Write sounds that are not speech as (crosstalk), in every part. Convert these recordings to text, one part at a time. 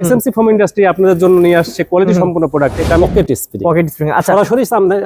SMC foam industry আপনাদের জন্য নিয়ে আসছে কোয়ালিটি সম্পন্ন প্রোডাক্ট এটা পকেট স্প্রে পকেট স্প্রিং আচ্ছা। সরাসরি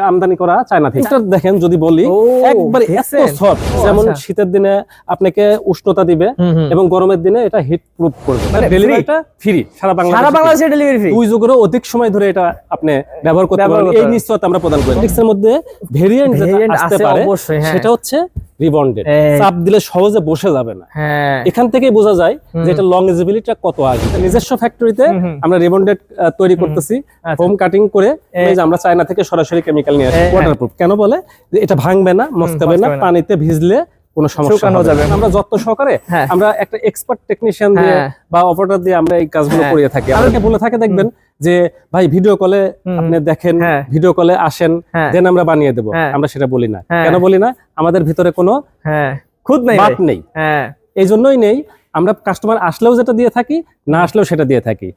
আমদানি করা চায়না থেকে। এটা দেখেন যদি বলি একবারে এত সফট যেমন আচ্ছা। শীতের দিনে আপনাকে উষ্ণতা দিবে। এবং গরমের দিনে এটা হিট প্রুফ করবে। মানে ডেলিভারিটা ফ্রি সারা বাংলাদেশে সারা বাংলাদেশে ডেলিভারি ফ্রি দুই যুগেরও অধিক সময় ধরে এটা আপনি ব্যবহার করতে পারবেন এই নিশ্চয়তা আমরা প্রদান করি। এর মধ্যে ভেরিয়েন্ট যেটা আসতে পারে হ্যাঁ। সেটা হচ্ছে রিবন্ডেড চাপ দিলে সহজে বসে যাবে না। হ্যাঁ। এখান থেকে বোঝা যায় যে এটা লংজিবিলিটিটা কত আগে নিজস্ব ফ্যাক্টরিতে। আমরা রিবন্ডেড তৈরি করতেছি আচ্ছা। হোম কাটিং করে আমরা চায়না থেকে সরাসরি কেমিক্যাল নিয়ে আসি ওয়াটারপ্রুফ কেন বলে যে এটা ভাঙবে না মস্কাবে না পানিতে ভিজলে কোনো সমস্যা যাবে। আমরা যত্ন সহকারে হ্যাঁ। আমরা একটা এক্সপার্ট টেকনিশিয়ান দিয়ে হ্যাঁ। বা অপারেটর দিয়ে আমরা এই কাজগুলো হ্যাঁ। করিয়ে থাকি আমাকে বলে থাকে দেখবেন যে ভাই ভিডিও কলে আপনি দেখেন। ভিডিও কলে আসেন। দেন আমরা বানিয়ে দেবো। আমরা সেটা বলি না। কেন বলি না আমাদের ভিতরে কোনো খুদ নাই বাত নেই এই জন্যই নেই আমরা কাস্টমার আসলেও যেটা দিয়ে থাকি না আসলেও সেটা দিয়ে থাকি।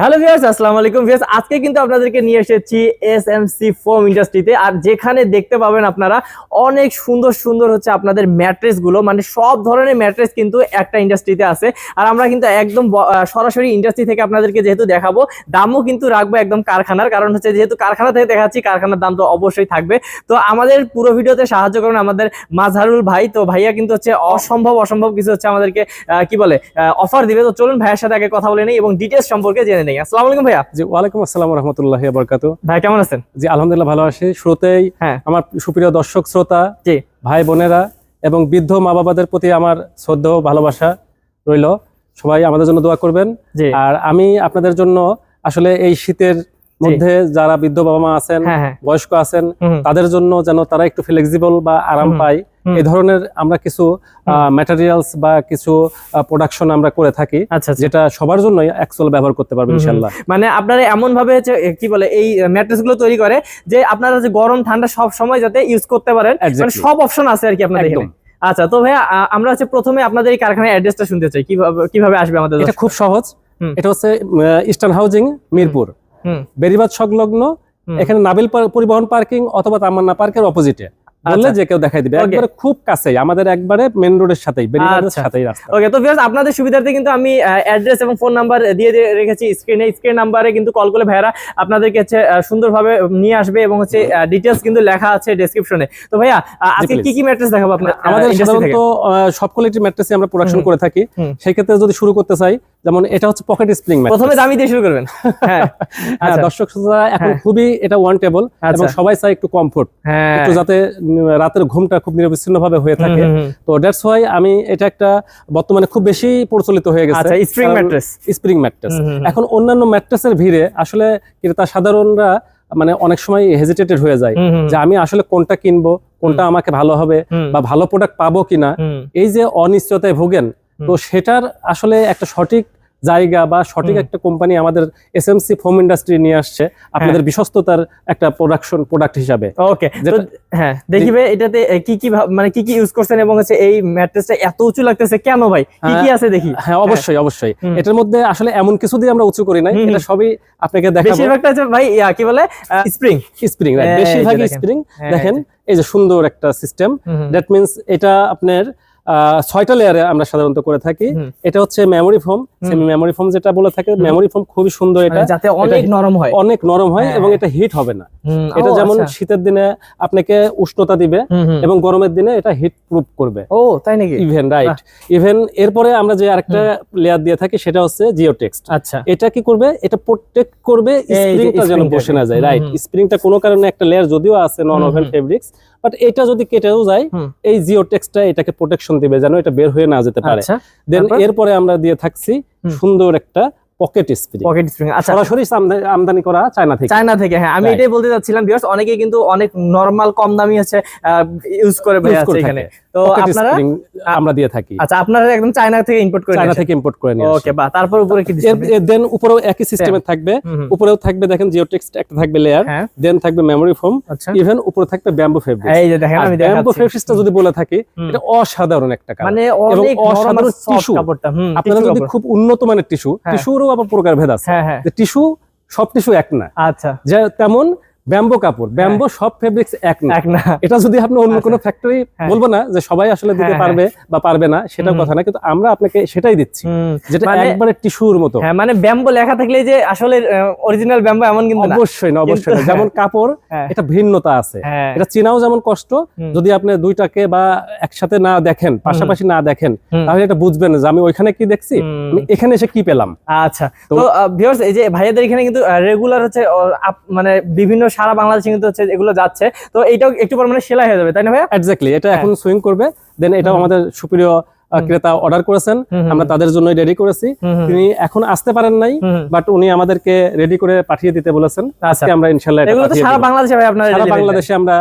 হ্যালো ভিউয়ার্স, আসসালামু আলাইকুম। ভিউয়ার্স, আজকে কিন্তু আপনাদেরকে নিয়ে এসেছি এস এম এসএমসি ফোম ইন্ডাস্ট্রিতে আর যেখানে দেখতে পাবেন আপনারা অনেক সুন্দর সুন্দর হচ্ছে আপনাদের ম্যাট্রেসগুলো। মানে সব ধরনের ম্যাট্রেস কিন্তু একটা ইন্ডাস্ট্রিতে আছে। আর আমরা কিন্তু একদম সরাসরি ইন্ডাস্ট্রি থেকে আপনাদেরকে যেহেতু দেখাবো, দামও কিন্তু রাখব একদম কারখানার। কারণ হচ্ছে যেহেতু কারখানা থেকে দেখাচ্ছি, কারখানার দাম তো অবশ্যই থাকবে। তো আমাদের পুরো ভিডিওতে সাহায্য করুন আমাদের মাঝারুল ভাই। তো ভাইয়া কিন্তু হচ্ছে অসম্ভব অসম্ভব কিছু হচ্ছে আমাদেরকে কি বলে অফার দিবে। তো চলুন ভাইয়ের সাথে আগে কথা বলে নেই এবং ডিটেলস সম্পর্কে জেনে নেই। আসসালামু আলাইকুম ভাইয়া। জি ওয়ালাইকুম আসসালাম রহমতুল্লাহ বরকাত ভাই কেমন আছেন? জি আলহামদুলিল্লাহ ভালো আছি। শুরুতেই হ্যাঁ। আমার সুপ্রিয় দর্শক শ্রোতা জি। ভাই বোনেরা এবং বৃদ্ধ মা বাবাদের প্রতি আমার শ্রদ্ধা ভালোবাসা রইল। সবাই আমাদের জন্য দোয়া করবেন। আর আমি আপনাদের জন্য আসলে এই শীতের মধ্যে যারা বৃদ্ধ বাবা মা আছেন হ্যাঁ হ্যাঁ। বয়স্ক আছেন তাদের জন্য যেন তারা একটু ফ্লেক্সিবল বা আরাম পায়। এই ধরনের আমরা কিছু ম্যাটেরিয়ালস বা কিছু প্রোডাকশন আমরা করে থাকি আচ্ছা আচ্ছা। যেটা সবার জন্যই অ্যাকচুয়াল ব্যবহার করতে পারবেন। ইনশাল্লাহ মানে আপনারা এমন ভাবে কি বলে এই ম্যাট্রেসগুলো তৈরি করে যে আপনারা যে গরম ঠান্ডা সব সময় যাতে ইউজ করতে পারেন মানে সব অপশন আছে আর কি আপনাদের এখানে। আচ্ছা তো ভাইয়া আমরা হচ্ছে প্রথমে আপনাদের এই কারখানার অ্যাড্রেসটা শুনতে চাই। কীভাবে কীভাবে আসবে আমাদের এটা খুব সহজ। এটা হচ্ছে ইস্টার্ন হাউজিং মিরপুর। বেরিবাদ সংলগ্ন এখানে নাবিল পরিবহন পার্কিং অথবা তামান্না পার্কের অপোজিটে বললে আচ্ছা। যে কেউ দেখাই দিবে। একবারে খুব কাছেই আমাদের একবারে মেন রোডের সাথেই বেরিবাদের আচ্ছা। সাথেই রাস্তা। ওকে তো ভিউয়ার্স আপনাদের সুবিধার্থে কিন্তু আমি অ্যাড্রেস এবং ফোন নাম্বার দিয়ে রেখেছি স্ক্রিনে স্ক্রিন নাম্বারে কিন্তু কল করলে আপনাদেরকে হচ্ছে সুন্দরভাবে নিয়ে আসবে এবং হচ্ছে ডিটেলস কিন্তু লেখা আছে ডেসক্রিপশনে তো ভাইয়া আজকে কি কি ম্যাট্রেস দেখাবো আপনার আমাদের industry সাধারণত থেকে? আহ, সব কোয়ালিটির ম্যাট্রেসই আমরা প্রোডাকশন করে থাকি। হুম। সেই ক্ষেত্রে যদি শুরু করতে চাই যেমন এটা হচ্ছে পকেট স্প্রিং ম্যাট প্রথমে দামি দিয়ে শুরু করবেন। হ্যাঁ। (laughs) আচ্ছা। দর্শক শ্রোতারা এখন হ্যাঁ। খুবই এটা ওয়ান টেবল এবং আচ্ছা। সবাই চায় একটু কমফোর্ট হ্যাঁ। একটু যাতে রাতের ঘুমটা খুব নিরবিচ্ছিন্ন ভাবে হয়ে থাকে। তো দ্যাটস ওয়াই আমি এটা একটা বর্তমানে খুব বেশি প্রচলিত হয়ে গেছে। আচ্ছা স্প্রিং ম্যাট্রেস স্প্রিং ম্যাট্রেস। এখন অন্যান্য ম্যাট্রেসের ভিড়ে আসলে ক্রেতা সাধারণরা মানে অনেক সময় হেজিটেটেড হয়ে যায় যে আমি আসলে কোনটা কিনবো কোনটা আমাকে ভালো হবে বা ভালো প্রোডাক্ট পাবো কিনা। এই যে অনিশ্চয়তায় ভোগেন তো সেটার আসলে একটা সঠিক জায়গা বা সঠিক একটা কোম্পানি আমাদের এসএমসি ফোম ইন্ডাস্ট্রি নিয়ে আসছে আপনাদের বিশ্বস্ততার একটা প্রোডাকশন প্রোডাক্ট হিসাবে। ওকে হ্যাঁ দেখিবে এটাতে কি কি মানে কি কি ইউজ করছেন এবং হচ্ছে এই ম্যাট্রেসটা এত উঁচু লাগতেছে কেন ভাই? কি কি আছে দেখি? হ্যাঁ অবশ্যই অবশ্যই। এটার মধ্যে আসলে এমন কিছু দিয়ে আমরা উঁচু করি নাই এটা সবই আপনাকে দেখাবো। বেশিরভাগটা হচ্ছে ভাই ইয়া, কি বলে? স্প্রিং স্প্রিং যে বেশিরভাগই দেখেন। স্প্রিং হ্যাঁ, দেখেন এই যে। সুন্দর একটা সিস্টেম দ্যাট মিন্স এটা আপনার ছয়টা লেয়ারে আমরা সাধারণত করে থাকি। এটা হচ্ছে memory foam semi memory foam যেটা বলে থাকে মেমোরি ফোম খুবই সুন্দর এটা। মানে যাতে অনেক নরম হয়। অনেক নরম হয় হ্যাঁ। এবং এটা হিট হবে না। এটা যেমন আচ্ছা। শীতের দিনে আপনাকে উষ্ণতা দিবে। এবং গরমের দিনে এটা হিট প্রুফ করবে। ও তাই নাকি? ইভেন রাইট ইভেন এরপরে আমরা যে আরেকটা লেয়ার দিয়ে থাকি সেটা হচ্ছে জিও টেক্সট আচ্ছা। এটা কি করবে? এটা প্রোটেক্ট করবে স্প্রিংটা যেন বসে না যায় রাইট স্প্রিংটা কোনো কারণে একটা লেয়ার যদিও আছে নন ওভেন। ফেব্রিক্স বাট এটা যদি কেটেও যায় এই জিও টেক্সটটা এটাকে প্রোটেকশন দিবে যেন এটা বের হয়ে না যেতে পারে। আচ্ছা দেন এরপরে আমরা দিয়ে থাকছি সুন্দর একটা পকেট স্প্রিং। পকেট স্প্রিং আচ্ছা। সরাসরি আমদানি করা চায়না থেকে। চায়না থেকে হ্যাঁ আমি এটাই বলতে চাচ্ছিলাম অনেকে কিন্তু অনেক নরমাল কম দামি আছে ইউজ করে ভাই আছে এখানে। তো আপনারা আমরা দিয়ে থাকি। আচ্ছা আপনারা একদম চায়না থেকে ইম্পোর্ট করে চায়না থেকে ইম্পোর্ট করে নিয়ে ওকে বা তারপর উপরে কি দেন উপরেও একই সিস্টেমে থাকবে। উপরেও থাকবে দেখেন জিও টেক্সট একটা থাকবে লেয়ার হ্যাঁ। দেন থাকবে মেমোরি ফোম ইভেন উপরে থাকবে ব্যাম্বু ফেব্রিক এই যে দেখেন আমি ব্যাম্বু দেখাচ্ছি ফেব্রিক্সটা যদি বলে থাকি এটা অসাধারণ একটা মানে অনেক অসাধারণ। কাপড়টা আপনারা যদি খুব উন্নত মানের টিস্যু হ্যাঁ। আবার প্রকার ভেদ আছে। হ্যাঁ হ্যাঁ। টিস্যু সব টিস্যু এক না। আচ্ছা। যে তেমন ব্যাম্বো কাপড় ব্যাম্বো সব ফেব্রিক্স এক না। এক না। এটা যদি আপনি অন্য কোনো ফ্যাক্টরি হ্যাঁ। বলব না যে সবাই আসলে দিতে হ্যাঁ, পারবে বা পারবে না হুম। কথা না কিন্তু আমরা আপনাকে সেটাই দিচ্ছি যেটা মানে- একবারে টিস্যুর মতো। হ্যাঁ মানে ব্যাম্বো লেখা থাকলে যে আসলে অরিজিনাল ব্যাম্বো এমন কিন্তু না। অবশ্যই না অবশ্যই না। যেমন কাপড় হ্যাঁ, এটা ভিন্নতা আছে। হ্যাঁ, এটা চেনাও যেমন কষ্ট যদি আপনি দুইটাকে বা একসাথে না দেখেন পাশাপাশি না দেখেন তাহলে এটা বুঝবেন না যে আমি ওইখানে কি দেখছি আমি এখানে এসে কি পেলাম। আচ্ছা। তো তো- ভিউয়ার্স এই যে ভাইয়াদের এখানে কিন্তু রেগুলার হচ্ছে মানে বিভিন্ন সারা বাংলাদেশে কিন্তু হচ্ছে এগুলো যাচ্ছে। তো এইটাও একটু পর মানে সেলাই হয়ে যাবে তাই না ভাইয়া? এক্স্যাক্টলি এটা হ্যাঁ। এখন সুইং করবে। দেন এটাও আমাদের সুপ্রিয় ক্রেতা অর্ডার করেছেন। আমরা তাদের জন্য রেডি করেছি। তিনি এখন আসতে পারেন নাই। বাট উনি আমাদেরকে রেডি করে পাঠিয়ে দিতে বলেছেন। আচ্ছা। আজকে আমরা পাঠিয়ে সারা বাংলাদেশে ভাই আপনারা সারা বাংলাদেশে আমরা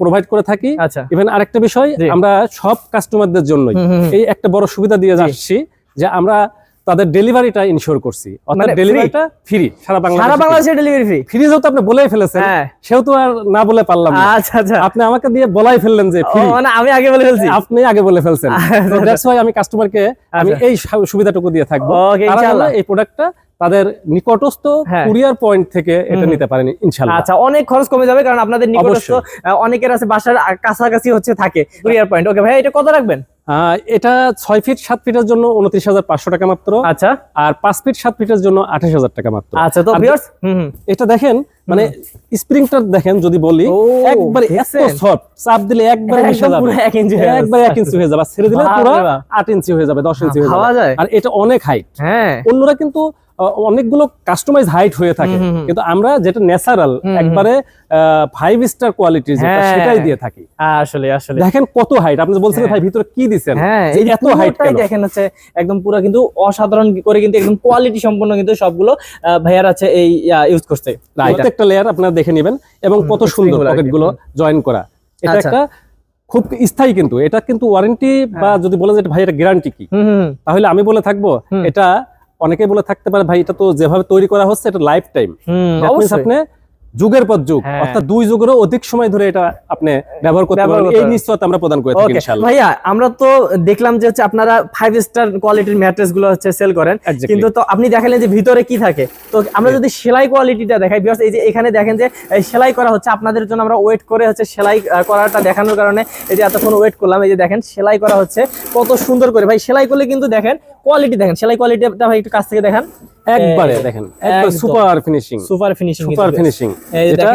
প্রোভাইড করে থাকি। আচ্ছা। ইভেন আরেকটা বিষয় আমরা সব কাস্টমারদের জন্যই। এই একটা বড় সুবিধা দিয়ে। যাচ্ছি যে আমরা তাদের ডেলিভারিটা ইনশিওর করছি। অর্থাৎ মানে ডেলিভারিটা ফ্রি সারা বাংলাদেশ সারা বাংলাদেশে ডেলিভারি ফ্রি ফ্রি যেহেতু আপনি বলেই ফেলেছেন হ্যাঁ। সেও তো আর না বলে পারলাম না। আচ্ছা আচ্ছা। আপনি আমাকে দিয়ে বলাই ফেললেন যে ফ্রি মানে আমি আগে বলে ফেলছি। আপনি আগে বলে ফেলছেন। তো আচ্ছা, দ্যাটস ওয়াই আমি কাস্টমারকে আমি আচ্ছা। এই সুবিধাটুকু দিয়ে থাকব। ইনশাআল্লাহ। এই প্রোডাক্টটা তাদের নিকটস্থ হ্যাঁ। কুরিয়ার পয়েন্ট থেকে এটা নিতে পারেন ইনশাআল্লাহ। আচ্ছা অনেক খরচ কমে যাবে কারণ আপনাদের নিকটস্থ অনেকের আছে বাসার কাছাকাছি হচ্ছে থাকে কুরিয়ার পয়েন্ট ওকে ভাই এটা কত রাখবেন? এটা ছয় ফিট সাত ফিটের জন্য উনত্রিশ হাজার পাঁচশো টাকা মাত্র। আচ্ছা। আর পাঁচ ফিট সাত ফিটের জন্য আঠাশ হাজার টাকা মাত্র। আচ্ছা তো এটা দেখেন মানে স্প্রিংটা দেখেন যদি বলি একবারে এত সফট চাপ দিলে একবারে মিশে যাবে। এক ইঞ্চি হয়ে একবারে এক ইঞ্চি হয়ে যাবে। ছেড়ে দিলে পুরো আট ইঞ্চি হয়ে যাবে দশ ইঞ্চি হয়ে যাবে। আর এটা অনেক হাইট হ্যাঁ। অন্যরা কিন্তু অনেকগুলো কাস্টমাইজ হাইট হয়ে থাকে। কিন্তু আমরা যেটা ন্যাচারাল। একবারে ফাইভ স্টার কোয়ালিটি যেটা। সেটাই দিয়ে থাকি আসলে আসলে দেখেন কত হাইট আপনি বলছেন হ্যাঁ। ভাই ভিতরে কি দিছেন হ্যাঁ এই এত হাইট দেখেন হচ্ছে একদম পুরো কিন্তু অসাধারণ করে কিন্তু একদম কোয়ালিটি সম্পন্ন কিন্তু সবগুলো ভাইয়ার আছে এই ইউজ করতে। প্রত্যেকটা লেয়ার আপনারা দেখে নেবেন এবং কত সুন্দরগুলো আর কি। পকেটগুলো জয়েন করা এটা আচ্ছা। একটা খুব স্থায়ী কিন্তু এটা কিন্তু ওয়ারেন্টি বা হ্যাঁ। যদি বলে যে এটা ভাই এটা গ্যারান্টি কি তাহলে আমি বলে থাকব এটা অনেকে বলে থাকতে পারে ভাই এটা তো যেভাবে তৈরি করা হচ্ছে এটা লাইফ টাইম আপনি যুগের পর যুগ হ্যাঁ। অর্থাৎ দুই যুগেরও অধিক সময় ধরে এটা আপনি ব্যবহার করতে পারবেন। এই নিশ্চয়তা আমরা প্রদান করে থাকি ইনশাআল্লাহ। ভাইয়া আমরা তো দেখলাম যে হচ্ছে আপনারা ফাইভ স্টার কোয়ালিটির ম্যাট্রেসগুলো হচ্ছে সেল করেন। কিন্তু তো আপনি দেখালেন যে ভিতরে কি থাকে। তো আমরা যদি সেলাই কোয়ালিটিটা দেখাই বিকজ এই যে এখানে দেখেন যে সেলাই করা হচ্ছে আপনাদের জন্য আমরা ওয়েট করে হচ্ছে সেলাই করাটা দেখানোর কারণে এই যে এতক্ষণ ওয়েট করলাম এই যে দেখেন সেলাই করা হচ্ছে কত সুন্দর করে। ভাই সেলাই করলে কিন্তু দেখেন কোয়ালিটি দেখেন সেলাই কোয়ালিটিটা ভাই একটু কাছ থেকে দেখান। একবারে দেখেন একবার super finishing super finishing super finishing এটা।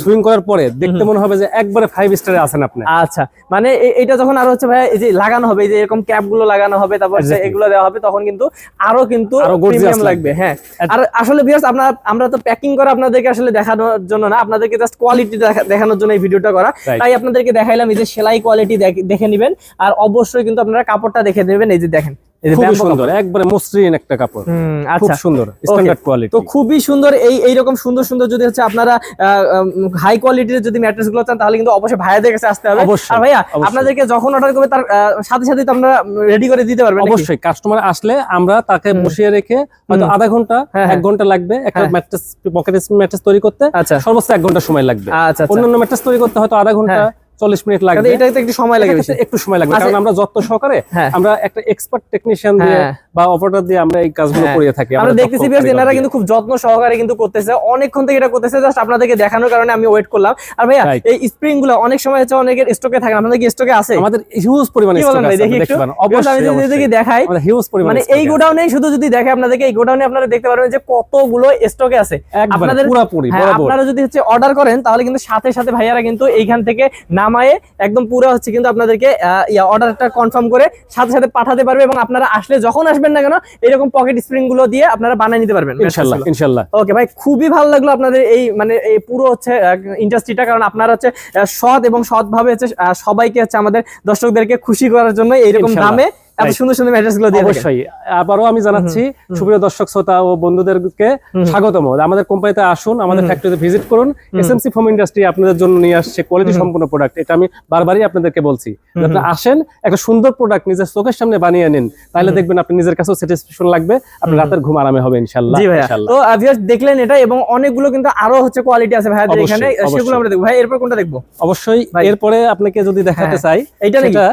সুইং করার পরে দেখতে মনে হবে যে একবারে ফাইভ স্টারে আছেন আপনি। আচ্ছা মানে এটা যখন আর হচ্ছে ভাই এই যে লাগানো হবে এই যে এরকম ক্যাপগুলো লাগানো হবে তারপর এগুলো দেওয়া হবে তখন কিন্তু আরও কিন্তু প্রিমিয়াম লাগবে। হ্যাঁ। আর আসলে ভিউয়ার্স আপনারা আমরা তো প্যাকিং করা আপনাদেরকে আসলে দেখানোর জন্য না আপনাদেরকে জাস্ট কোয়ালিটি দেখানোর জন্য এই ভিডিওটা করা। তাই আপনাদেরকে দেখাইলাম এই যে সেলাই কোয়ালিটি দেখে নেবেন। আর অবশ্যই কিন্তু আপনারা কাপড়টা দেখে নেবেন এই যে দেখেন। খুবই সুন্দর একবারে মসৃণ একটা কাপড়। কাপড়। খুব আচ্ছা। সুন্দর স্ট্যান্ডার্ড কোয়ালিটি তো খুবই সুন্দর এই এইরকম সুন্দর সুন্দর যদি হচ্ছে আপনারা হাই কোয়ালিটির যদি ম্যাট্রেসগুলো চান তাহলে কিন্তু অবশ্যই ভাইয়াদের কাছে আসতে হবে। আর ভাইয়া আপনাদেরকে যখন অর্ডার করবে তার সাথে সাথে তো আমরা রেডি করে দিতে পারবেন অবশ্যই কাস্টমার আসলে আমরা তাকে বসিয়ে রেখে হয়তো আধা ঘণ্টা হ্যাঁ, এক হ্যাঁ। ঘণ্টা লাগবে একটা। ম্যাট্রেস পকেট ম্যাট্রেস তৈরি করতে আচ্ছা। সর্বোচ্চ এক ঘণ্টা সময় লাগবে। আচ্ছা অন্যান্য ম্যাট্রেস তৈরি করতে হয়তো আধা ঘণ্টা হ্যাঁ। চল্লিশ মিনিট লাগবে। এটাতে একটু সময় লাগে একটু সময় লাগবে। আচ্ছা। কারণ আমরা যত্ন সহকারে হ্যাঁ। আমরা একটা এক্সপার্ট টেকনিশিয়ান দিয়ে হ্যাঁ। বা অপারেটর দিয়ে আমরা এই কাজগুলো হ্যাঁ। করিয়ে থাকি। আমরা দেখতেছি এনারা দিয়ে। কিন্তু খুব যত্ন সহকারে কিন্তু করতেছে। অনেকক্ষণ থেকে এটা করতেছে জাস্ট আপনাদেরকে দেখানোর কারণে আমি ওয়েট করলাম। আর ভাইয়া এই স্প্রিংগুলো অনেক সময় হচ্ছে অনেকের স্টকে থাকে আপনাদের কি স্টকে আছে? আমাদের হিউজ পরিমাণে কি stock বলেন ভাই আছে, দেখি একটু। আমি যদি অবশ্যই। দেখাই আমাদের হিউজ পরিমাণে মানে এই গোডাউনে শুধু যদি দেখে আপনাদেরকে এই গোডাউনে আপনারা দেখতে পারবেন যে কতগুলো স্টকে আছে। আপনাদের- পুরাপুরি আপনারা যদি হচ্ছে অর্ডার করেন তাহলে কিন্তু সাথে সাথে ভাইয়ারা কিন্তু এইখান থেকে নামায়ে একদম পুরো হচ্ছে কিন্তু আপনাদেরকে অর্ডারটা কনফার্ম করে সাথে সাথে পাঠাতে পারবে এবং আপনারা আসলে যখন আসবেন না কেন এরকম পকেট স্প্রিংগুলো দিয়ে আপনারা বানিয়ে নিতে পারবেন। ইনশাল্লাহ ইনশাল্লাহ। ওকে ভাই খুবই ভালো লাগল আপনাদের এই মানে এই পুরো হচ্ছে ইন্ডাস্ট্রিটা কারণ আপনারা হচ্ছে সৎ এবং সৎভাবে হচ্ছে সবাইকে হচ্ছে আমাদের দর্শকদেরকে খুশি করার জন্য এইরকম দামে এত সুন্দর সুন্দর ম্যাট্রেসগুলো দিয়ে অবশ্যই। আবারও আমি জানাচ্ছি। সুপ্রিয় দর্শক শ্রোতা ও বন্ধুদেরকে। স্বাগতম। আমাদের কোম্পানিতে আসুন আমাদের ফ্যাক্টরিতে ভিজিট করুন। এসএমসি ফোম ইন্ডাস্ট্রি আপনাদের জন্য নিয়ে আসছে কোয়ালিটি। সম্পন্ন প্রোডাক্ট এটা আমি বারবারই আপনাদেরকে বলছি। আপনি আসেন একটা সুন্দর প্রোডাক্ট নিজের চোখের সামনে বানিয়ে নিন তাহলে দেখবেন আপনি নিজের কাছেও স্যাটিসফ্যাকশন লাগবে। আপনার রাতের ঘুম আরামে হবে ইনশাল্লাহ জি ভাইয়া। তো ভিউয়ার্স দেখলেন এটা এবং অনেকগুলো কিন্তু আরও হচ্ছে কোয়ালিটি আছে ভাইয়াদের অবশ্যই, এখানে। সেগুলো আমরা দেখব। ভাই এরপর কোনটা দেখব? অবশ্যই এরপরে আপনাকে যদি দেখাতে হ্যাঁ। চাই এটা সেটা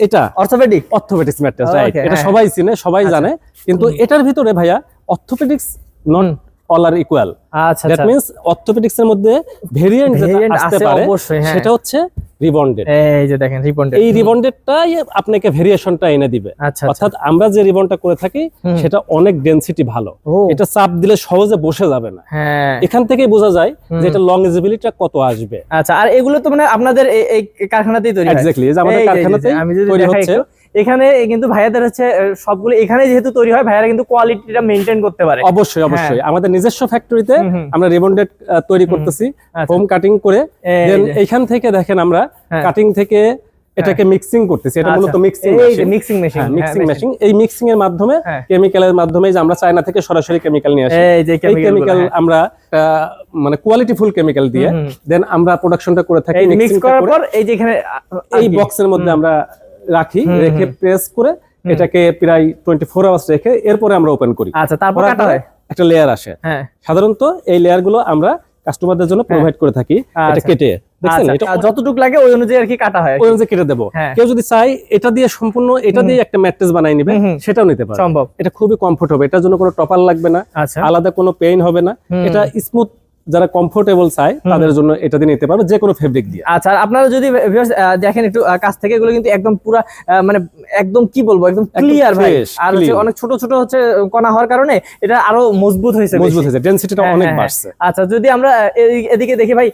এটা অর্থোপেডিক অর্থোপেডিক্স ম্যাট্রেস রাইট এটা। সবাই (laughs) চিনে সবাই আচ্ছা। জানে। কিন্তু এটার ভিতরে ভাইয়া orthopaedics non all are equal আচ্ছা দ্যাট মিন্স অর্থোপেডিক্স এর মধ্যে ভেরিয়েন্ট যেটা আসতে পারে অবশ্যই, হ্যাঁ। সেটা হচ্ছে রিবন্ডেড। এই যে দেখেন রিপন্ডেড এই রিবন্ডেডটাই আপনাকে ভেরিয়েশনটা এনে দিবে। আচ্ছা আচ্ছা। অর্থাৎ আমরা যে রিবনটা করে থাকি সেটা অনেক ডেনসিটি ভালো। এটা চাপ দিলে সহজে বসে যাবে না। হ্যাঁ। এখান থেকে বোঝা যায় যে এটা লংজিবিলিটিটা কত আসবে। আচ্ছা আর এগুলো তো মানে আপনাদের এই- কারখানাতেই তৈরি এক্স্যাক্টলি আমাদের এই যে, এই যে, কারখানাতেই তৈরি হচ্ছে। এখানে কিন্তু ভাইয়াদের হচ্ছে সবগুলো এখানে যেহেতু তৈরি হয় ভাইয়ারা কিন্তু কোয়ালিটিটা মেনটেন করতে পারে। অবশ্যই অবশ্যই। আমাদের নিজস্ব ফ্যাক্টরিতে। আমরা রিবন্ডেড তৈরি করতেছি হোম কাটিং করে। এইখান থেকে দেখেন আমরা হ্যাঁ। কাটিং থেকে এটাকে মিক্সিং করতেছি। এটা মূলত মিক্সিং এই মিক্সিং মেশিন মিক্সিং মেশিন এই মিক্সিং এর মাধ্যমে হ্যাঁ। কেমিক্যালের মাধ্যমে যে আমরা চায়না থেকে সরাসরি কেমিক্যাল নিয়ে আসি। এই কেমিক্যাল আমরা মানে কোয়ালিটি ফুল কেমিক্যাল দিয়ে। দেন আমরা প্রোডাকশনটা করে থাকি মিক্স করার পর এই যে এখানে এই বক্সের মধ্যে আমরা রাখি রেখে প্রেস করে এটাকে প্রায় টোয়েন্টি ফোর আওয়ার্স রেখে এরপরে আমরা ওপেন করি। আচ্ছা তারপর কাটা হয় একটা লেয়ার আসে। হ্যাঁ। সাধারণত এই লেয়ারগুলো আমরা কাস্টমারদের জন্য প্রোভাইড করে থাকি। এটা আচ্ছা। কেটে দেখছেন? এটা আর যতটুকু লাগে ওই অনুযায়ী আর কি কাটা হয় ওই অনুযায়ী কেটে দেবো। হ্যাঁ। কেউ যদি চাই এটা দিয়ে সম্পূর্ণ এটা দিয়ে একটা ম্যাট্রেস বানাই নিবে হুম, হুম। সেটাও নিতে পারে সম্ভব। এটা খুবই কমফোর্ট হবে। এটার জন্য কোনো টপার লাগবে না। আলাদা কোনো পেইন হবে না। এটা স্মুথ যারা কমফোর্টেবল চায় তাদের জন্য এটা দিয়ে নিতে পারবে যে কোনো ফেব্রিক দিয়ে। আচ্ছা আর আপনারা যদি দেখেন একটু কাছ থেকে এগুলো কিন্তু একদম পুরা মানে একদম কি বলব একদম ক্লিয়ার ভাই। আর অনেক ছোট ছোট হচ্ছে কণা হওয়ার কারণে এটা আরও মজবুত হয়েছে মজবুত হয়েছে ডেন্সিটিটা হ্যাঁ, অনেক হ্যাঁ, হ্যাঁ। বাড়ছে। আচ্ছা যদি আমরা এদিকে- দেখি ভাই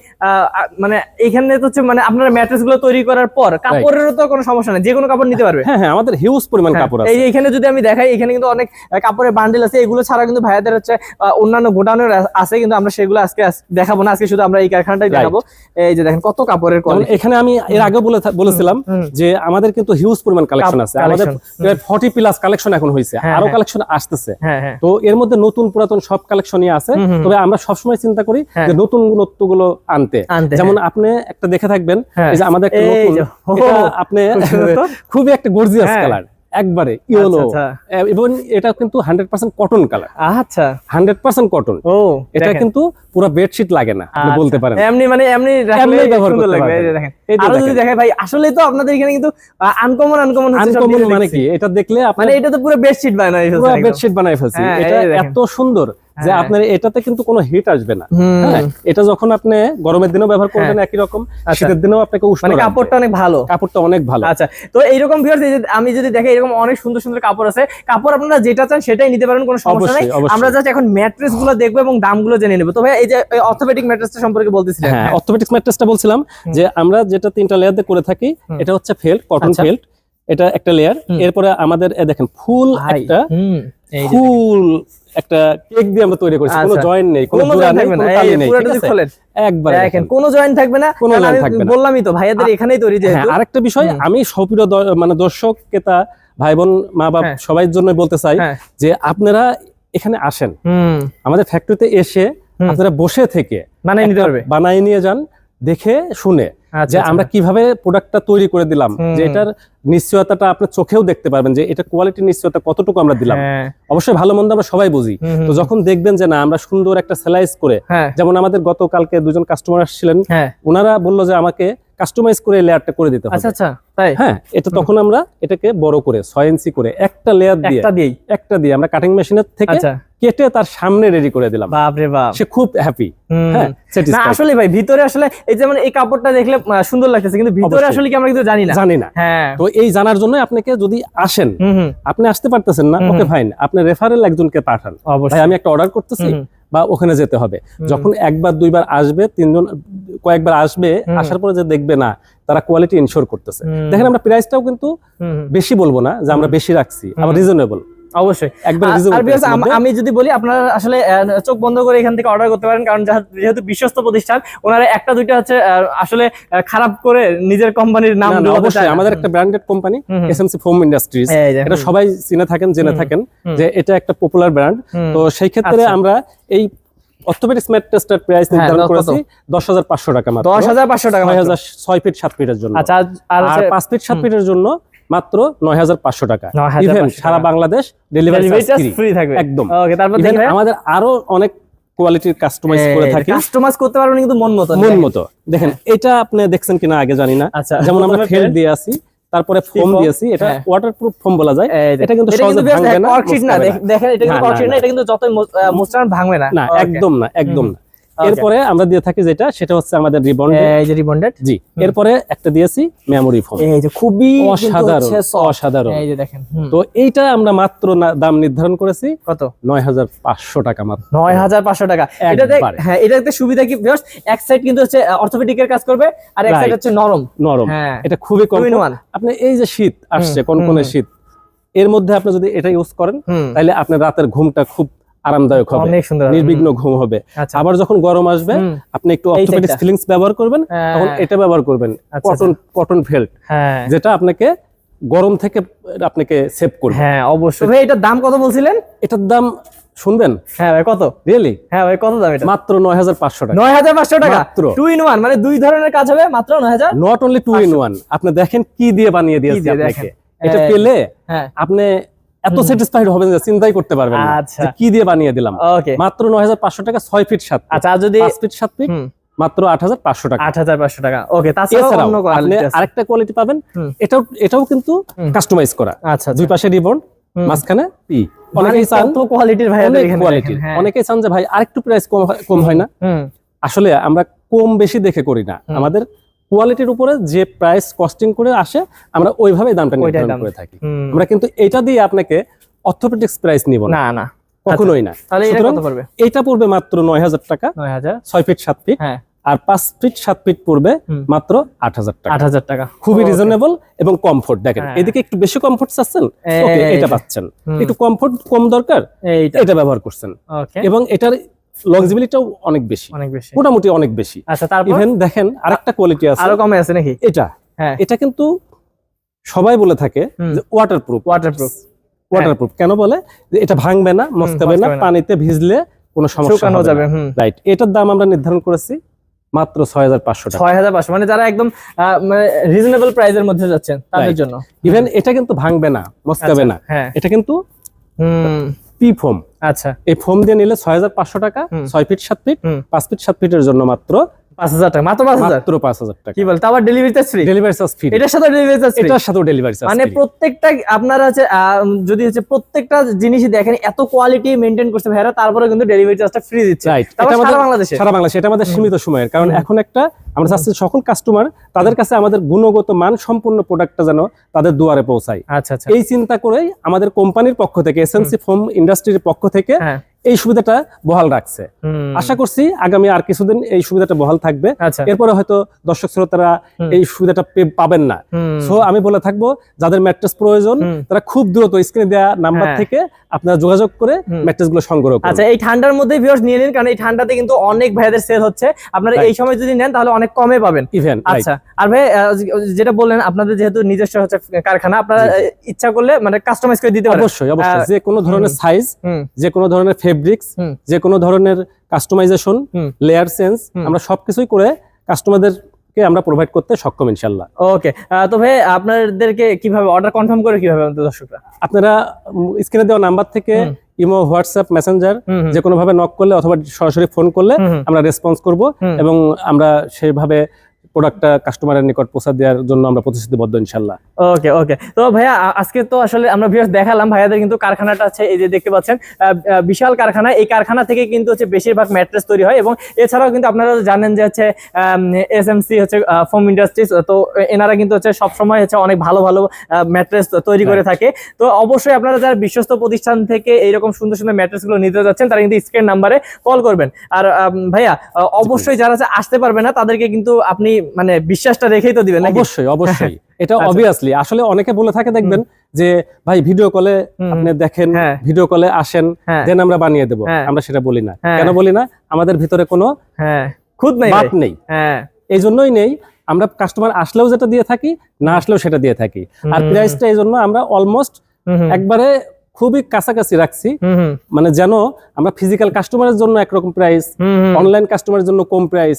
মানে এখানে তো হচ্ছে মানে আপনার ম্যাট্রেসগুলো তৈরি করার পর কাপড়েরও তো কোনো সমস্যা নেই যে কোনো কাপড় নিতে পারবে। হ্যাঁ হ্যাঁ আমাদের হিউজ পরিমাণ কাপড় এই আছে। যে এখানে যদি আমি দেখাই এখানে কিন্তু অনেক কাপড়ের বান্ডেল আছে এগুলো ছাড়া কিন্তু ভাইয়াদের হচ্ছে অন্যান্য গোডাউনের আছে কিন্তু আমরা সেগুলো আজকে দেখাবো না আজকে শুধু আমরা এই কারখানাটাই দেখাবো। এই যে দেখেন কত কাপড়ের কোয়ালিটি এখানে আমি এর আগে বলে বলেছিলাম যে আমাদের কিন্তু হিউজ পরিমাণ কালেকশন আছে। আমাদের collection, প্রায় ফর্টি প্লাস কালেকশন এখন হয়েছে। হ্যাঁ, আরও হ্যাঁ। কালেকশন আসতেছে। হ্যাঁ হ্যাঁ। তো এর মধ্যে নতুন পুরাতন সব কালেকশনই আছে। তবে আমরা সবসময় চিন্তা করি হ্যাঁ। যে নতুনগুলো আনতে। যেমন আপনি একটা দেখে থাকবেন হ্যাঁ। এই যে আমাদের একটা নতুন এটা আপনি। (laughs) খুবই একটা গর্জিয়াস হ্যাঁ। কালার একবারে ইয়েলো। আচ্ছা, এবং এটা কিন্তু হান্ড্রেড পার্সেন্ট কটন কালার আচ্ছা। হান্ড্রেড পার্সেন্ট কটন ও এটা কিন্তু পুরো বেডশিট লাগে না আচ্ছা। বলতে পারেন। এমনি মানে এমনি ব্যবহার করতে লাগবে। দেখেন। আরও যদি দেখে ভাই আসলে তো আপনাদের এখানে কিন্তু আনকমন আনকমন আনকমন মানে কি? এটা দেখলে মানে এটা তো পুরো বেডশিট বানাই পুরো বেডশিট বানাই ফেলছি। হ্যাঁ, এটা এই এত সুন্দর যে হ্যাঁ। আপনার এটাতে কিন্তু কোনো হিট আসবে না। হ্যাঁ এটা যখন আপনি গরমের দিনেও ব্যবহার করবেন একই রকম আচ্ছা। শীতের দিনেও আপনাকে উষ্ণ মানে কাপড়টা অনেক ভালো। কাপড়টা অনেক ভালো। আচ্ছা তো এইরকম ভিউয়ার্স আমি যদি দেখে এরকম অনেক সুন্দর সুন্দর কাপড় আছে কাপড় আপনারা যেটা চান সেটাই নিতে পারেন কোনো সমস্যা নাই। আমরা জাস্ট এখন ম্যাট্রেসগুলো দেখব এবং দামগুলো জেনে নেব। তো ভাই এই যে অর্থোপেডিক ম্যাট্রেসটা সম্পর্কে বলতেছিলেন। হ্যাঁ ম্যাট্রেসটা বলছিলাম যে আমরা যেটা তিনটা লেয়ার দিয়ে করে থাকি এটা হচ্ছে ফেল্ট কটন আচ্ছা। ফেল্ট এটা একটা লেয়ার এরপরে আমাদের দেখেন ফুল একটা ফুল একটা কেক দিয়ে আমরা তৈরি করেছি। কোনো আচ্ছা। জয়েন্ট নেই কোনো নেই থাকবে না, পুরোটা যদি খোলেন, একবার দেখেন কোনো জয়েন্ট থাকবে না। কোনো আমি থাকবে না। বললামই তো ভাইয়াদের এখানেই তৈরি হ্যাঁ যেহেতু। আরেকটা বিষয় আমি সপ্রিয় দ- মানে দর্শক ক্রেতা ভাই বোন মা বাপ হ্যাঁ। সবাই জন্য বলতে চাই হ্যাঁ। যে আপনারা এখানে আসেন। আমাদের ফ্যাক্টরিতে এসে আপনারা বসে থেকে মানে নিতে পারবে। বানাই নিয়ে যান দেখে শুনে। আচ্ছা, যে আচ্ছা। আমরা কীভাবে প্রোডাক্টটা তৈরি করে দিলাম যে এটার নিশ্চয়তাটা আপনার চোখেও দেখতে পারবেন যে এটা কোয়ালিটি নিশ্চয়তা কতটুকু আমরা দিলাম। হ্যাঁ। অবশ্যই ভালো মন্দ আমরা সবাই বুঝি। তো যখন দেখবেন যে না আমরা সুন্দর একটা সেলাইজ করে হ্যাঁ। যেমন আমাদের গতকালকে দুজন কাস্টমার আসছিলেন হ্যাঁ। ওনারা বলল যে আমাকে কাস্টমাইজ করে লেয়ারটা করে দিতে হবে। আচ্ছা আচ্ছা তাই? হ্যাঁ এটা তখন আমরা এটাকে বড় করে ছয় ইঞ্চি করে একটা লেয়ার দিয়ে একটা দিয়েই। একটা দিয়ে আমরা কাটিং মেশিনের থেকে আচ্ছা। কেটে তার সামনে রেডি করে দিলাম। বাপ রে বাপ। সে খুব হ্যাপি। হ্যাঁ না আসলে ভাই ভিতরে আসলে এই যেমন এই কাপড়টা দেখলে সুন্দর লাগতেছে কিন্তু ভিতরে আসলে কি আমরা কিন্তু জানি না। জানি না। হ্যাঁ। তো এই জানার জন্য আপনাকে যদি আসেন আপনি আসতে পারতেছেন না ওকে। ফাইন আপনি রেফারেল একজনকে পাঠান। ভাই আমি একটা অর্ডার করতেছি। বা ওখানে যেতে হবে। যখন একবার দুইবার আসবে তিনজন কয়েকবার আসবে আসার পরে যে দেখবে না তারা কোয়ালিটি ইনশোর করতেছে। দেখেন আমরা প্রাইসটাও কিন্তু। বেশি বলব না যে আমরা বেশি রাখছি আবার রিজনেবল অবশ্যই। আমি যদি বলি আপনারা আসলে চোখ বন্ধ করে এখান থেকে অর্ডার করতে পারেন কারণ যেহেতু বিশ্বস্ত প্রতিষ্ঠান ওনারা একটা দুইটা হচ্ছে আসলে খারাপ করে নিজের কোম্পানির নাম অবশ্যই আমাদের একটা branded company. SMC foam industries এটা সবাই চিনে থাকেন জেনে থাকেন যে এটা একটা পপুলার ব্র্যান্ড তো সেই ক্ষেত্রে আচ্ছা। আমরা এই টেস্টার প্রাইস হ্যাঁ, নির্ধারণ করেছি দশ হাজার পাঁচশো টাকা মাত্র। ফিট ফিটের জন্য। আচ্ছা আর- পাঁচ ফিট সাত ফিটের জন্য মাত্র নয় হাজার পাঁচশো টাকা। ইভেন সারা বাংলাদেশ ডেলিভারি free থাকবে। একদম। আমাদের আরও অনেক কোয়ালিটির কাস্টমাইজ করে থাকি। কাস্টমাইজ করতে পারবেন কিন্তু মন মতো। মন মতো। দেখেন এটা আপনি দেখছেন কিনা আগে জানি না। আচ্ছা যেমন আমরা ফেল দিয়ে আসি তারপরে ফোম দিয়েছি এটা হ্যাঁ। ওয়াটারপ্রুফ ফোম বলা যায়। এটা কিন্তু সহজে ভাঙবে না দেখেন এটা কিন্তু না। এটা যতই মোস্টার ভাঙবে না। না একদম না একদম না. এরপরে আমরা দিয়ে থাকি যেটা সেটা হচ্ছে আমাদের রিবন এই যে রিবন্ডেড জি এরপরে একটা দিয়েছি মেমোরি ফোম এই যে খুবই অসাধারণ অসাধারণ। এই যে দেখেন তো এইটা আমরা মাত্র দাম নির্ধারণ করেছি কত? নয় হাজার পাঁচশো টাকা মাত্র। নয় হাজার পাঁচশো টাকা। এটাতে একবারে। হ্যাঁ এটাতে সুবিধা কি? এক সাইড কিন্তু হচ্ছে অর্থোপেডিকের কাজ করবে আর এক সাইড হচ্ছে নরম। নরম। হ্যাঁ। এটা খুবই কম. আপনি এই যে শীত আসছে হুম, কনকনে হুম। শীত এর মধ্যে আপনি যদি এটা ইউজ করেন তাহলে আপনার রাতের ঘুমটা খুব আরামদায়ক হবে। অনেক সুন্দর নির্বিঘ্ন ঘুম হবে। আচ্ছা। আবার যখন গরম আসবে আপনি একটু সেটটা। ফিলিংস ব্যবহার করবেন হ্যাঁ, তখন এটা ব্যবহার করবেন। আচ্ছা, কটন কটন ফেল্ট। হ্যাঁ। যেটা আপনাকে গরম থেকে আপনাকে সেভ করবে। হ্যাঁ অবশ্যই। ভাই এটার দাম কত বলছিলেন? এটার দাম শুনবেন? হ্যাঁ ভাই কত? রিয়েলি হ্যাঁ ভাই কত দাম এটা? মাত্র নয় হাজার পাঁচশো টাকা। নয় হাজার পাঁচশো টাকা? মাত্র। টু ইন ওয়ান মানে দুই ধরনের কাজ হবে মাত্র নয় হাজার not only two in one আপনি দেখেন কি দিয়ে বানিয়ে দিয়েছি আপনাকে। এটা পেলে হ্যাঁ। আপনি এত স্যাটিসফাইড হবেন যে চিন্তাই করতে পারবেন না। আচ্ছা। কি দিয়ে বানিয়ে দিলাম? মাত্র নয় হাজার পাঁচশো টাকা ছয় ফিট সাত আচ্ছা যদি ফিট ফিট মাত্র আট হাজার পাঁচশো টাকা। আট হাজার পাঁচশো টাকা। ওকে অন্য কোয়ালিটি আছে। আরেকটা কোয়ালিটি পাবেন। এটাও এটাও কিন্তু কাস্টমাইজ করা। আচ্ছা দুই পাশে রিবন মাঝখানে পি অনেকেই অনেকেই চান কত কোয়ালিটির ভাই অনেক কোয়ালিটির অনেকেই চান যে ভাই আরেকটু প্রাইস কম কম হয় না। আসলে আমরা কম বেশি দেখে করি না। আমাদের কোয়ালিটির উপরে যে প্রাইস কস্টিং করে আসে আমরা ওইভাবে দামটা নির্ধারণ করে থাকি। আমরা কিন্তু এটা দিয়ে আপনাকে অর্থোপেডিক্স প্রাইস নিব না। না না। কখনোই না। তাহলে এটা কত পড়বে? এইটা পড়বে মাত্র নয় হাজার টাকা। নয় হাজার। ছয় ফিট সাত ফিট হ্যাঁ। আর পাঁচ ফিট সাত ফিট পড়বে মাত্র আট হাজার টাকা। আট হাজার টাকা। খুবই রিজনেবল এবং কমফোর্ট দেখেন হ্যাঁ। এদিকে একটু বেশি কমফোর্ট চাচ্ছেন? ওকে এটা পাচ্ছেন। একটু কমফোর্ট কম দরকার? এটা ব্যবহার করছেন। ওকে। এবং এটার লংজিবিলিটিও অনেক বেশি। অনেক বেশি। মোটামুটি অনেক বেশি। আচ্ছা তারপর? ইভেন দেখেন আরেকটা কোয়ালিটি আছে। আরও কমে আছে নাকি? এটা। হ্যাঁ। এটা কিন্তু সবাই বলে থাকে যে ওয়াটারপ্রুফ ওয়াটারপ্রুফ ওয়াটারপ্রুফ কেন বলে? যে এটা ভাঙবে না মস্কাবে না পানিতে ভিজলে কোনো সমস্যা হবে যাবে রাইট এটার দাম আমরা নির্ধারণ করেছি মাত্র ছয় হাজার পাঁচশো টাকা। ছয় হাজার পাঁচশো। মানে যারা একদম আহ, মানে রিজনেবল প্রাইসের মধ্যে যাচ্ছেন তাদের জন্য। ইভেন এটা কিন্তু ভাঙবে না মস্কাবে আচ্ছা, না। হ্যাঁ। এটা কিন্তু হুম। পি ফোম আচ্ছা। এই ফোম দিয়ে নিলে ছয় হাজার পাঁচশো টাকা ছয় ফিট সাত ফিট পাঁচ ফিট সাত ফিটের জন্য মাত্র পাঁচ হাজার টাকা মাত্র পাঁচ হাজার? পাঁচ হাজার টাকা। কি delivery charge free delivery charge free এটার সাথে ডেলিভারি চার্জ এটার সাথেও ডেলিভারি চার্জ মানে প্রত্যেকটা আপনারা হচ্ছে যদি হচ্ছে প্রত্যেকটা জিনিসই দেখেন এত কোয়ালিটি মেনটেন করছে ভাইরা তারপরে কিন্তু ডেলিভারি চার্জটা ফ্রি দিচ্ছে। সারা আমাদের বাংলাদেশে? সারা বাংলাদেশে এটা আমাদের সীমিত সময়ের। কারণ এখন একটা আমরা চাচ্ছি সকল কাস্টমার তাদের কাছে আমাদের গুণগত মান সম্পূর্ণ প্রোডাক্টটা যেন তাদের দুয়ারে পৌঁছায়। আচ্ছা আচ্ছা। এই চিন্তা করেই আমাদের কোম্পানির পক্ষ থেকে এসএনসি ফোম ইন্ডাস্ট্রির পক্ষ থেকে হ্যাঁ। এই সুবিধাটা বহাল রাখছে। আশা করছি আগামী আর কিছুদিন এই সুবিধাটা বহাল থাকবে। আচ্ছা। এরপরে হয়তো দর্শক শ্রোতারা। এই সুবিধাটা পাবেন না। তো সো আমি বলে থাকব যাদের ম্যাট্রেস প্রয়োজন তারা খুব দ্রুত স্ক্রিনে দেওয়া নাম্বার। থেকে আপনারা যোগাযোগ করে ম্যাট্রেসগুলো সংগ্রহ করুন। আচ্ছা এই ঠান্ডার মধ্যে ভিউয়ার্স নিয়ে নিন কারণ এই ঠান্ডাতে কিন্তু অনেক ভাইদের সেল হচ্ছে। আপনারা এই সময় যদি নেন তাহলে অনেক কমে পাবেন। ইভেন আচ্ছা আর ভাই যেটা বললেন আপনাদের যেহেতু নিজস্ব হচ্ছে কারখানা আপনারা ইচ্ছা করলে মানে কাস্টমাইজ করে দিতে পারেন। অবশ্যই অবশ্যই। যে কোনো ধরনের সাইজ যে কোনো ধরনের ফেব্রিক্স যে কোনো ধরনের কাস্টমাইজেশন লেয়ার সেন্স আমরা সবকিছুই করে কাস্টমারদেরকে আমরা প্রোভাইড করতে সক্ষম ইনশাল্লাহ ওকে তো ভাই আপনাদেরকে কীভাবে অর্ডার কনফার্ম করে কীভাবে দর্শকরা? আপনারা স্ক্রিনে দেওয়া নাম্বার থেকে ইমো হোয়াটসঅ্যাপ মেসেঞ্জার যে কোনো ভাবে নক করলে অথবা সরাসরি ফোন করলে। আমরা রেসপন্স করব এবং আমরা সেভাবে প্রোডাক্টটা কাস্টমারের নিকট পৌঁছা দেওয়ার জন্য আমরা প্রতিশ্রুতিবদ্ধ ইনশাল্লাহ ওকে ওকে তো ভাইয়া আজকে তো আসলে আমরা ভিউয়ার্স দেখালাম ভাইয়াদের কিন্তু কারখানাটা আছে এই যে দেখতে পাচ্ছেন বিশাল কারখানা। এই কারখানা থেকে কিন্তু হচ্ছে বেশিরভাগ ম্যাট্রেস তৈরি হয় এবং এছাড়াও কিন্তু আপনারা জানেন যে হচ্ছে এসএমসি হচ্ছে ফোম ইন্ডাস্ট্রিজ তো এনারা কিন্তু হচ্ছে সবসময় হচ্ছে অনেক ভালো ভালো ম্যাট্রেস তৈরি করে থাকে। তো অবশ্যই আপনারা যারা বিশ্বস্ত প্রতিষ্ঠান থেকে এইরকম সুন্দর সুন্দর ম্যাট্রেসগুলো নিতে যাচ্ছেন তারা কিন্তু স্ক্রিন নাম্বারে কল করবেন। আর ভাইয়া অবশ্যই যারা আসতে পারবে না তাদেরকে কিন্তু আপনি মানে বিশ্বাসটা রেখেই তো দিবেন অবশ্যই অবশ্যই। (laughs) এটা আচ্ছা। অবভিয়াসলি আসলে অনেকে বলে থাকে দেখবেন যে ভাই ভিডিও কলে আপনি দেখেন হ্যাঁ। ভিডিও কলে আসেন হ্যাঁ। দেন আমরা বানিয়ে দেবো। হ্যাঁ। আমরা সেটা বলি না। হ্যাঁ। কেন বলি না? আমাদের ভিতরে কোনো হ্যাঁ। খুদ নাই বাত নেই। হ্যাঁ। এই জন্যই নেই। আমরা কাস্টমার আসলেও যেটা দিয়ে থাকি না আসলেও সেটা দিয়ে থাকি। আর প্রাইসটা এই জন্য আমরা অলমোস্ট একবারে খুবই কাছাকাছি রাখছি। মানে যেন আমরা ফিজিক্যাল কাস্টমারের জন্য একরকম প্রাইস অনলাইন কাস্টমারের জন্য কম প্রাইস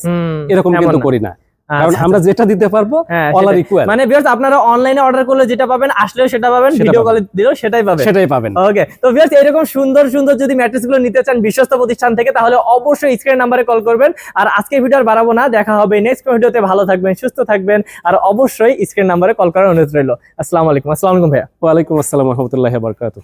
এরকম কিন্তু করি না। কারণ আচ্ছা, আমরা যেটা দিতে পারব হ্যাঁ, অল আর ইকুয়াল মানে ভিউয়ার্স আপনারা অনলাইনে অর্ডার করলে যেটা পাবেন আসলেও সেটা পাবেন ভিডিও কলে দিলেও সেটাই পাবেন। সেটাই পাবেন। ওকে তো ভিউয়ার্স এরকম সুন্দর সুন্দর যদি ম্যাট্রেসগুলো নিতে চান বিশ্বস্ত প্রতিষ্ঠান থেকে তাহলে অবশ্যই স্ক্রিন নাম্বারে কল করবেন। আর আজকে ভিডিও আর বাড়াবো না দেখা হবে নেক্সট ভিডিওতে ভালো থাকবেন সুস্থ থাকবেন আর অবশ্যই স্ক্রিন নাম্বারে কল করার অনুরোধ রইল। আসসালামু আলাইকুম আসসালামু আলাইকুম ভাইয়া। ওয়ালাইকুম আসসালাম রহমতুল্লাহ বরকাত